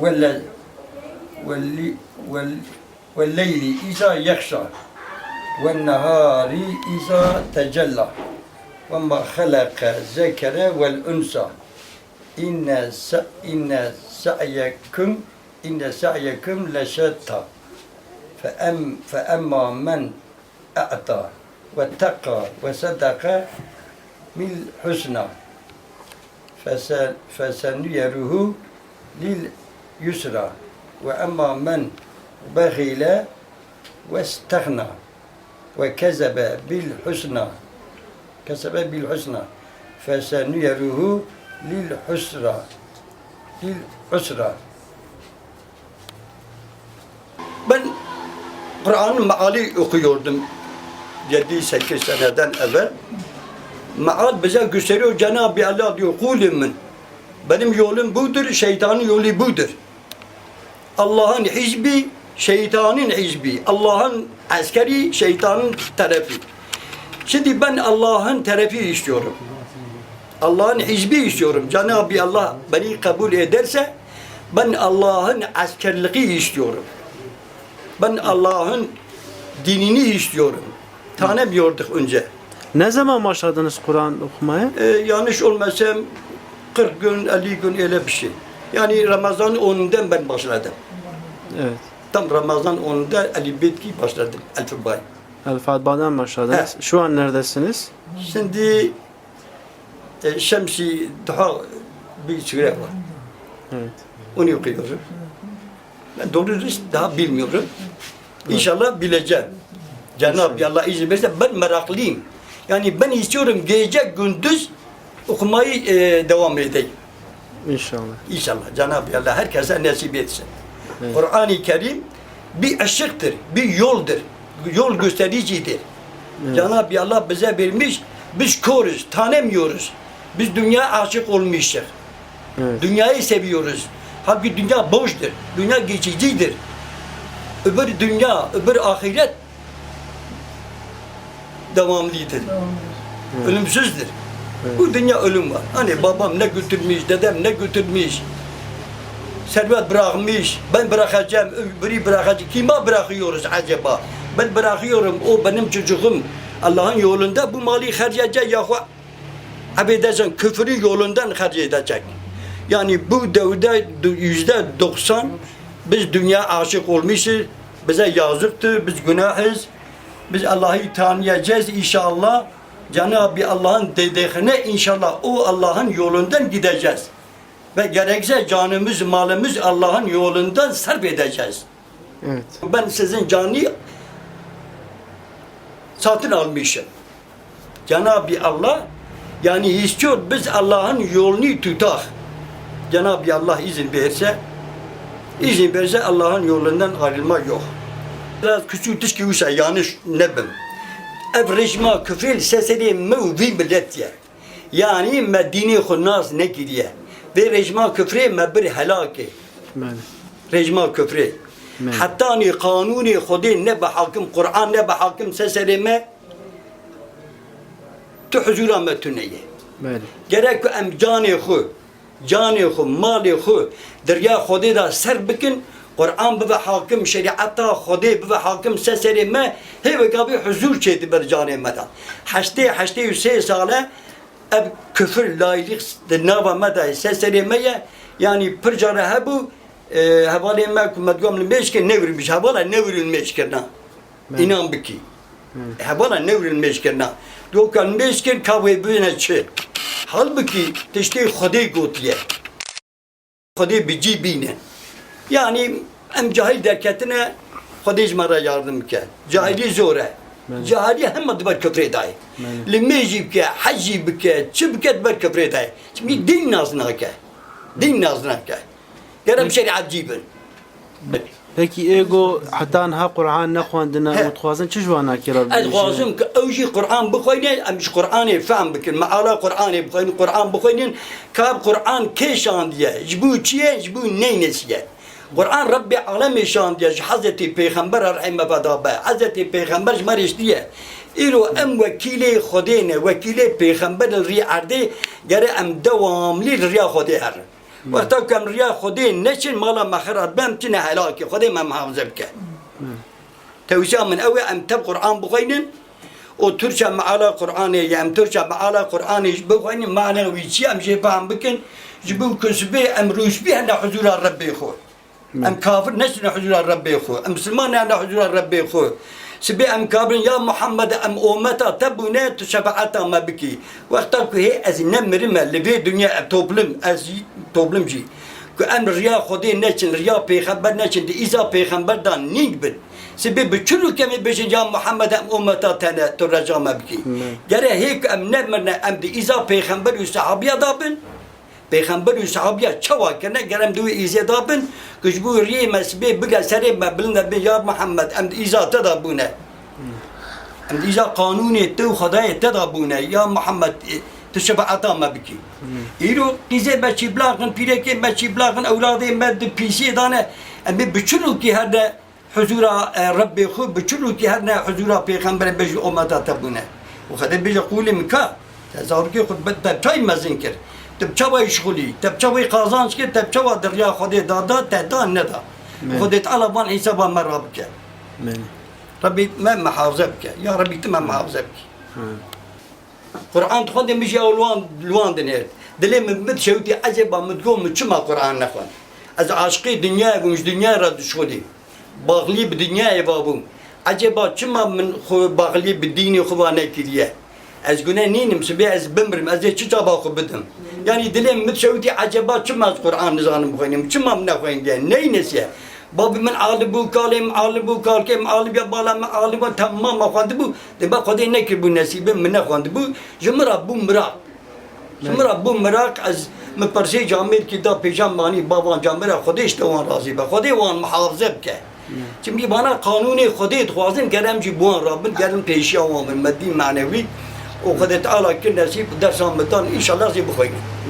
ولا واللي وال والليل إذا يخشى والنهار إذا تجلى وما خلق الذكر والأنثى. إن س... إن سعيكم إن سعيكم لشتى. فأم فأما من أعطى واتقى وصدق بالحسنى lil yusra. Ve emma men bagile ve stagna. Ve kezebe bil husna. Kesebe bil husna. Fesenuyeruhu lil husra. Lil husra. Ben Kur'an'ın meali okuyordum 7-8 seneden evvel. Meal bize gösteriyor Cenab-ı Allah diyor kulümün benim yolum budur, şeytanın yolu budur. Allah'ın hizbi, şeytanın hizbi. Allah'ın askeri, şeytanın tarafi. Şimdi ben Allah'ın tarafi istiyorum. Allah'ın hizbi istiyorum. Cenab-ı Allah beni kabul ederse ben Allah'ın askerliği istiyorum. Ben Allah'ın dinini istiyorum. Tanımıyorduk önce. Ne zaman başladınız Kur'an okumaya? Ee, yanlış olmasam 40 gün, 50 gün öyle bir şey. Yani Ramazan 10'undan ben başladım. Evet. Tam Ramazan 10'unda Ali Betki başladım. Elfibay. El Fatba'dan başladınız. He. Şu an neredesiniz? Şimdi e, Şemsi daha bir süre var. Evet. Onu okuyorum. Ben doğru daha bilmiyorum. İnşallah bileceğim. Cenab-ı Allah izin verirse ben meraklıyım. Yani ben istiyorum gece gündüz okumayı e, devam edeyim. İnşallah. İnşallah Cenab-ı Allah herkese nasip etsin. Evet. Kur'an-ı Kerim bir ışıktır, bir yoldur. Yol göstericidir. Evet. Cenab-ı Allah bize vermiş, biz koruz, tanımıyoruz. Biz dünya aşık olmuşuz. Evet. Dünyayı seviyoruz. Halbuki dünya boştur. Dünya geçicidir. Öbür dünya, öbür ahiret devamlıdır. Ölümsüzdür. Bu dünya ölüm var. Hani babam ne götürmüş, dedem ne götürmüş. Servet bırakmış, ben bırakacağım, öbürü bırakacak. Kime bırakıyoruz acaba? Ben bırakıyorum, o benim çocuğum. Allah'ın yolunda bu mali harcayacak yahu abedecek, küfrün yolundan harcayacak. Yani bu devirde yüzde doksan biz dünya aşık olmuşuz. Bize yazıktır, biz günahız. Biz Allah'ı tanıyacağız inşallah. Cenab-ı Allah'ın dediğine inşallah o Allah'ın yolundan gideceğiz. Ve gerekse canımız, malımız Allah'ın yolundan sarf edeceğiz. Evet. Ben sizin canı satın almışım. Cenab-ı Allah yani istiyor biz Allah'ın yolunu tutak. Cenab-ı Allah izin verirse izin verirse Allah'ın yolundan ayrılma yok. Biraz küçültüş ki yanlış ne ben. Ev rejma küfril seseli mevvi milletiye. Yani Medine hunnaz ne gidiyor. Ve rejma küfri mebir helaki. Bəli. rejma küfrü. Hatta ni kanuni khudi ne be hakim Kur'an ne be hakim seselime tu huzura metuneye. Bəli. Gerek ku em cani khu, cani khu, mali khu, derya khudi da ser bikin, Kur'an bibe hakim, şeriata khudi bibe hakim seselime, heve kabi huzur çeydi ber cani meda. Haşte, haşte yüse sale, ev küfür layık nava meda seselimeye, yani pır cara hebu, e, havale mek medgam meşke nevrilmiş, havala nevrilmiş kerna. İnan biki. Havala nevrilmiş kerna. Dokan meşke kavve büyüne çı. Halbuki teşte khudi gotiye. Khudi bici bine. Yani em cahil derketine khudi mara yardım ke. Cahili zore. Cahili hem ber küfre day. Limeci ke, hacci bike, çıbket ber küfre day. Şimdi din nazına ke. Din nazına ke. Gerem şeriat cibin. Peki ego hatta ha Kur'an ne xwandina He. mutxwazin çi jwana kira Ez xwazim ki ew jî Qur'an bixwîne em ji Qur'anê fehm bikin. Meala Qur'anê bixwînin, Qur'an bixwînin ka Qur'an kê şandiye? Ji bo قرآن رب عالمی شان دیش حضرت پیغمبر رحمه بدا به حضرت پیغمبر مرش دیه ام وكيل خدين وكيل پیغمبر ری عرده گره ام دوام لي ریا خوده هر وقتا كم ريا خودین نشن مالا مخرات بم تینه هلاکی خودی ما محافظه بك توجه من اوه ام تب قرآن بغينن و ترشا معالا قرآن يا ام ترشا معالا قرآن بغين معنی ويشي ام جيبان بكن جبو کسبه ام روش بی نحضور حضور ربی ام کافر نشن حضور ربی خو ام مسلمان هنده حضور ربی خو سبي ام كابرن يا محمد ام امتا تبونا تشفعتا ما بكي وقتا كو هي از نمرمه لبي دنيا توبلم از توبلم جي كو ام ريا خودي نچن ريا پیغمبر نچن دي ايزا پیغمبر دان نينگ بن سبي بچلو كمي بجن يا محمد ام امتا تنا ترجا ما بكي جره هيك ام نمرنا ام دي ايزا پیغمبر و صحابيا دابن Peygamber Yusuf abiye çavakirne gerem duyu izeda bin. Kış bu riyemes be bige serime bilne be ya Muhammed em izata da bune. Hmm. Em iza kanun etti ve hada etti da bune ya Muhammed tşefaata me biki. İro kize beçi blaqın pireke beçi blaqın evladı med pisi dane em be bütün ki herde huzura e, Rabbi xu bütün ki herde huzura peygamber beji ummata tabune. Ve hada beji kulim ka. Tezahür ki hutbet tay mazin. کرد تبچای شغلی تبچای قازانش کرد تبچای دریا خودی دادا تدا ندا خودی تعالی بان حسابا مرا بکه بله ربي ما محافظة بك يا ربي تمام محافظة بك قرآن تخوان دي مشي أولوان لوان دنيت دلي من مد شوتي عجبا متقوم متشما قرآن نخوان از عاشقي دنيا ومش دنيا را دشخودي باغلي بدنيا بابو عجبا چما من خو باغلي بديني خوانه كريه ez güne ninim sibi ez bimrim ez çi çaba bidim. Yani dilim mitşevti acaba çim az Kur'an nizanım koyayım çim am ne koyayım diye ney nesiye. Babi min ağlı bu kalim, ağlı bu kalkem, ağlı bir balam, ağlı bu tamam akhandı bu. De bak kodey ne ki bu nesibim min akhandı bu. Jımra bu mıra. Jımra bu mıra az mi parse camir ki da pejam mani baban camira kodey işte wan razı be. Kodey wan muhafaza ke. Şimdi bana kanuni kodey tuhazim gelem ci bu an Rabbin gelin peşi avamın maddi manevi. وخذت على كل نسيب درس متان إن شاء الله زي بخوينا